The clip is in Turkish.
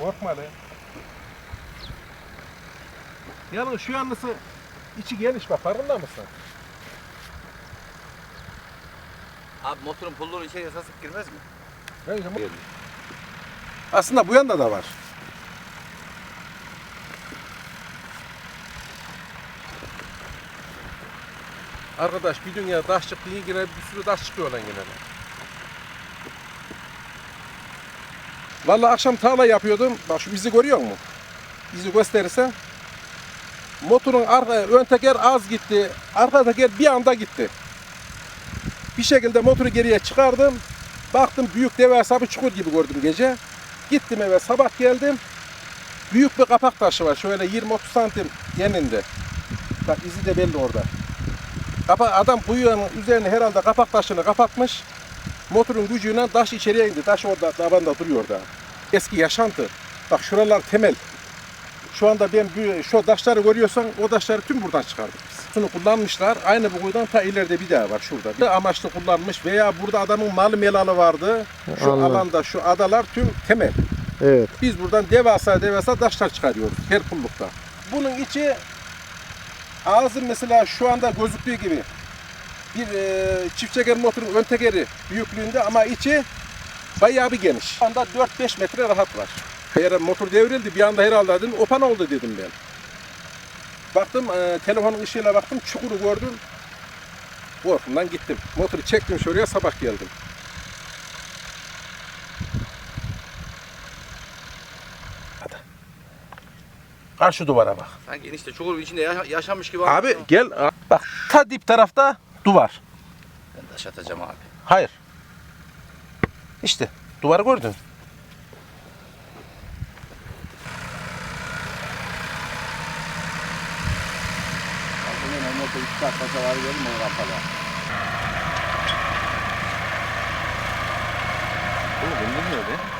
Korkma lan. Yalnız şu yanlısı içi geniş bak farkında mısın? Abi motorun pulluğunu içeri yasasıp girmez mi? Bence bu- Aslında bu yanda da var. Arkadaş bir dünya taş çıktı yine bir sürü taş çıkıyor lan yine. Vallahi akşam tarla yapıyordum. Bak şu izi görüyor musun? İzi gösterirsen. Motorun arka, ön teker az gitti. Arka teker bir anda gitti. Bir şekilde motoru geriye çıkardım. Baktım büyük devasa bir çukur gibi gördüm gece. Gittim eve sabah geldim. Büyük bir kapak taşı var. Şöyle 20-30 santim yeninde. Bak izi de belli orada. Kapak, adam kuyunun üzerine herhalde kapak taşını kapatmış. Motorun gücüyle taş içeriye indi. Taş orada tabanda duruyor da. Eski yaşantı. Bak şuralar temel. Şu anda ben şu taşları görüyorsan o taşları tüm buradan çıkardık biz. Bunu kullanmışlar. Aynı bu kuyudan ta ileride bir daha var şurada. Bir amaçlı kullanmış veya burada adamın malı melalı vardı. Şu Anladım. alanda şu adalar tüm temel. Evet. Biz buradan devasa devasa taşlar çıkarıyoruz her pullukta. Bunun içi ağzı mesela şu anda gözüktüğü gibi bir e, çift çeker motorun ön tekeri büyüklüğünde ama içi bayağı bir geniş. Şu anda 4-5 metre rahat var. Eğer motor devrildi bir anda herhalde dedim opan oldu dedim ben. Baktım e, telefonun ışığıyla baktım çukuru gördüm. Korkumdan gittim. Motoru çektim şuraya sabah geldim. Karşı duvara bak. Sanki enişte çukurun içinde yaşa- yaşamış gibi Abi gel bak ta dip tarafta duvar. Ben taş atacağım abi. Hayır. İşte duvarı gördün. Ben motor 2 saat kasa var geldim o rampada. Oğlum bilmiyor be.